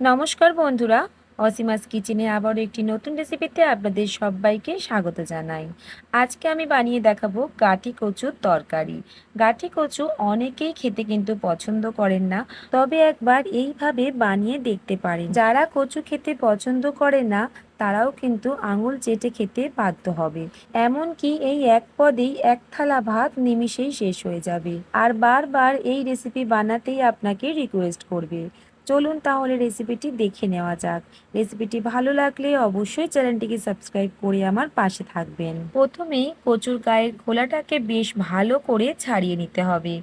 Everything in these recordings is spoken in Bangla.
নমস্কার বন্ধুরা, অসীমাস কিচেনে আবারও একটি নতুন রেসিপিতে আপনাদের সবাইকে স্বাগত জানাই। আজকে আমি বানিয়ে দেখাবো গাঠি কচুর তরকারি। গাঠি কচু অনেকেই খেতে কিন্তু পছন্দ করেন না, তবে একবার এইভাবে বানিয়ে দেখতে পারেন। যারা কচু খেতে পছন্দ করে না, তারাও কিন্তু আঙুল চেটে খেতে বাধ্য হবে। এমনকি এই এক পদেই এক থালা ভাত নিমিষেই শেষ হয়ে যাবে। আর বারবার এই রেসিপি বানাতেই আপনাকে রিকোয়েস্ট করবে। চলুন তাহলে রেসিপিটি দেখে নেওয়া যাক। রেসিপিটি ভালো লাগলে অবশ্যই চ্যানেলটিকে সাবস্ক্রাইব করে আমার পাশে থাকবেন। প্রথমেই কচুর গায়ের খোলাটাকে বেশ ভালো করে ছাড়িয়ে নিতে হবে।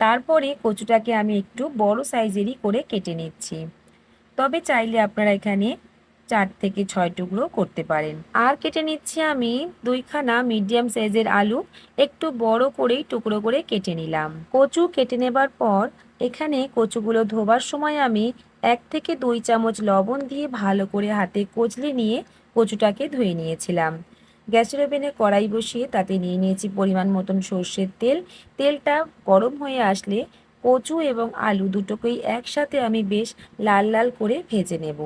তারপরে কচুটাকে আমি একটু বড় সাইজেরই করে কেটে নিচ্ছি। তবে চাইলে আপনারা এখানে চার থেকে ছয় টুকরো করতে পারেন। আর কেটে নিচ্ছি আমি দুইখানা মিডিয়াম সাইজের আলু, একটু বড় করেই টুকরো করে কেটে নিলাম। কচু কেটে নেবার পর এখানে কচুগুলো ধোবার সময় আমি এক থেকে দুই চামচ লবণ দিয়ে ভালো করে হাতে কচলে নিয়ে কচুটাকে ধুয়ে নিয়েছিলাম। গ্যাসের ওভেনে কড়াই বসিয়ে তাতে নিয়ে নিয়েছি পরিমাণ মতন সর্ষের তেল। তেলটা গরম হয়ে আসলে কচু এবং আলু দুটোকেই একসাথে আমি বেশ লাল লাল করে ভেজে নেব।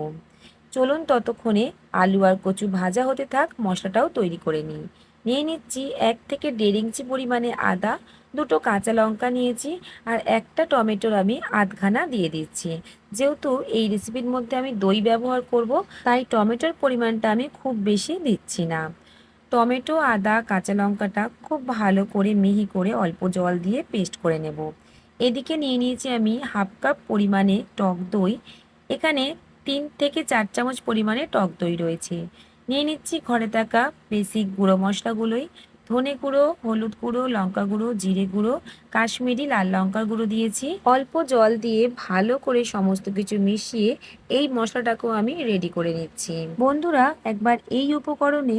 চলুন ততক্ষণে আলু আর কচু ভাজা হতে থাক, মশলাটাও তৈরি করে নিই। নিয়ে নিচ্ছি এক থেকে দেড় ইঞ্চি পরিমাণে আদা, দুটো কাঁচা লঙ্কা নিয়েছি আর একটা টমেটোর আমি আধখানা দিয়ে দিচ্ছি। যেহেতু এই রেসিপির মধ্যে আমি দই ব্যবহার করব, তাই টমেটোর পরিমাণটা আমি খুব বেশি দিচ্ছি না। টমেটো, আদা, কাঁচা লঙ্কাটা খুব ভালো করে মিহি করে অল্প জল দিয়ে পেস্ট করে নেব। এদিকে নিয়ে নিয়েছি আমি হাফ কাপ পরিমাণে টক দই। এখানে তিন থেকে চার চামচ পরিমাণে টক দই রয়েছে। নিয়ে নিচ্ছি ঘরে থাকা বেসিক গুঁড়ো মশলাগুলোই। ধনে গুঁড়ো, হলুদ গুঁড়ো, লঙ্কা গুঁড়ো, জিরে গুঁড়ো, কাশ্মীরি লাল লঙ্কার গুঁড়ো দিয়েছি। অল্প জল দিয়ে ভালো করে সমস্ত কিছু মিশিয়ে এই মশলাটাকেও আমি রেডি করে নিচ্ছি। বন্ধুরা, একবার এই উপকরণে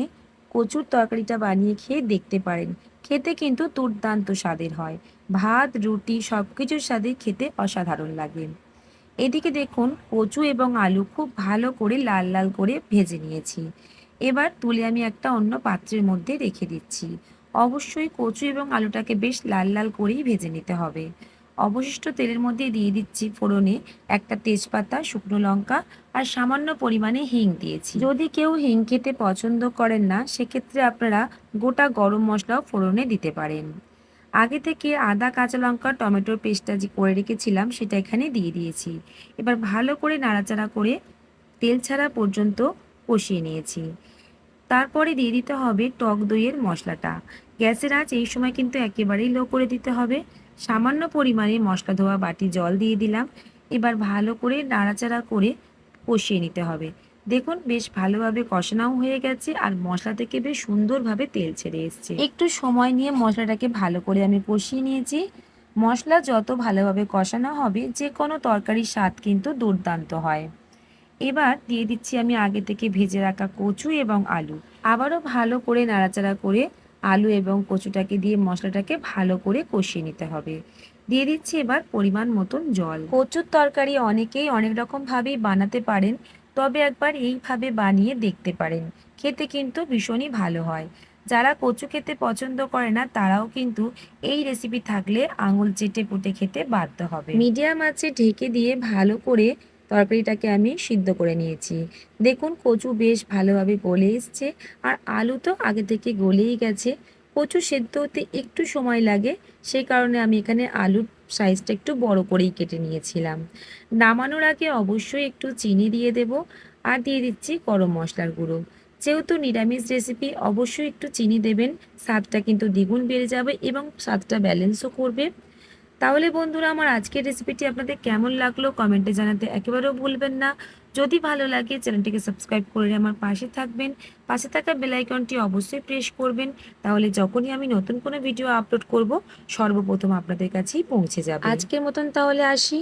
কচুর তরকারিটা বানিয়ে খেয়ে দেখতে পারেন। খেতে কিন্তু দুর্দান্ত স্বাদের হয়। ভাত, রুটি সব কিছুর সাথে খেতে অসাধারণ লাগে। এদিকে দেখুন, কচু এবং আলু খুব ভালো করে লাল লাল করে ভেজে নিয়েছি। এবার তুলে আমি একটা অন্য পাত্রের মধ্যে রেখে দিচ্ছি। অবশ্যই কচু এবং আলুটাকে বেশ লাল লাল করেই ভেজে নিতে হবে। অবশিষ্ট তেলের মধ্যে দিয়ে দিচ্ছি ফোড়নে একটা তেজপাতা, শুকনো লঙ্কা আর সামান্য পরিমাণে হিং দিয়েছি। যদি কেউ হিং খেতে পছন্দ করেন না, সেক্ষেত্রে আপনারা গোটা গরম মশলাও ফোড়নে দিতে পারেন। আগে থেকে আদা, কাঁচা লঙ্কা, টমেটোর পেস্টটা যে করে রেখেছিলাম, সেটা এখানে দিয়ে দিয়েছি। এবার ভালো করে নাড়াচাড়া করে তেল ছাড়া পর্যন্ত কষিয়ে নিয়েছি। তারপরে দিয়ে দিতে হবে টক দইয়ের মশলাটা। গ্যাসের আঁচ এই সময় কিন্তু একেবারেই লো করে দিতে হবে। সামান্য পরিমাণে মশলা ধোয়া বাটি জল দিয়ে দিলাম। এবার ভালো করে নাড়াচাড়া করে কষিয়ে নিতে হবে। দেখুন, বেশ ভালোভাবে কষানাও হয়ে গেছে আর মশলা থেকে বেশ সুন্দরভাবে তেল ছেড়ে এসছে। একটু সময় নিয়ে মশলাটাকে ভালো করে আমি কষিয়ে নিয়েছি। মশলা যত ভালোভাবে কষানো হবে যে কোনো তরকারির স্বাদ কিন্তু দুর্দান্ত হয়। এবার দিয়ে দিচ্ছি আমি আগে থেকে ভেজে রাখা কচু এবং আলু। আবারও ভালো করে নাড়াচাড়া করে আলু এবং কচুটাকে দিয়ে মশলাটাকে ভালো করে কষিয়ে নিতে হবে। দিয়ে দিচ্ছি এবার পরিমাণ মতন জল। কচুর তরকারি অনেকেই অনেক রকমভাবেই বানাতে পারেন। তবে একবার এইভাবে বানিয়ে দেখতে পারেন। খেতে কিন্তু ভীষণই ভালো হয়। যারা কচু খেতে পছন্দ করে না, তারাও কিন্তু এই রেসিপি থাকলে আঙুল চেটে পুটে খেতে বাধ্য হবে। মিডিয়াম আছে ঢেকে দিয়ে ভালো করে তরকারিটাকে আমি সিদ্ধ করে নিয়েছি। দেখুন কচু বেশ ভালোভাবে গলে এসছে। আর আলু তো আগে থেকে গলেই গেছে। কচু সেদ্ধ হতে একটু সময় লাগে, সেই কারণে আমি এখানে আলুর সাইজটা একটু বড় করেই কেটে নিয়েছিলাম। নামানোর আগে অবশ্যই একটু চিনি দিয়ে দেব আর দিয়ে দিচ্ছি গরম মশলার গুঁড়ো। যেহেতু নিরামিষ রেসিপি অবশ্যই একটু চিনি দেবেন, স্বাদটা কিন্তু দ্বিগুণ বেড়ে যাবে এবং স্বাদটা ব্যালেন্সও করবে। তাহলে বন্ধুরা, আমার আজকের রেসিপিটি আপনাদের কেমন লাগল কমেন্টে জানাতে একেবারেও ভুলবেন না। যদি ভালো লাগে, চ্যানেলটিকে সাবস্ক্রাইব করে আমার পাশে থাকবেন। পাশে থাকা বেলাইকনটি অবশ্যই প্রেস করবেন। তাহলে যখনই আমি নতুন কোনো ভিডিও আপলোড করব, সর্বপ্রথম আপনাদের কাছেই পৌঁছে যাবে। আজকের মতন তাহলে আসি।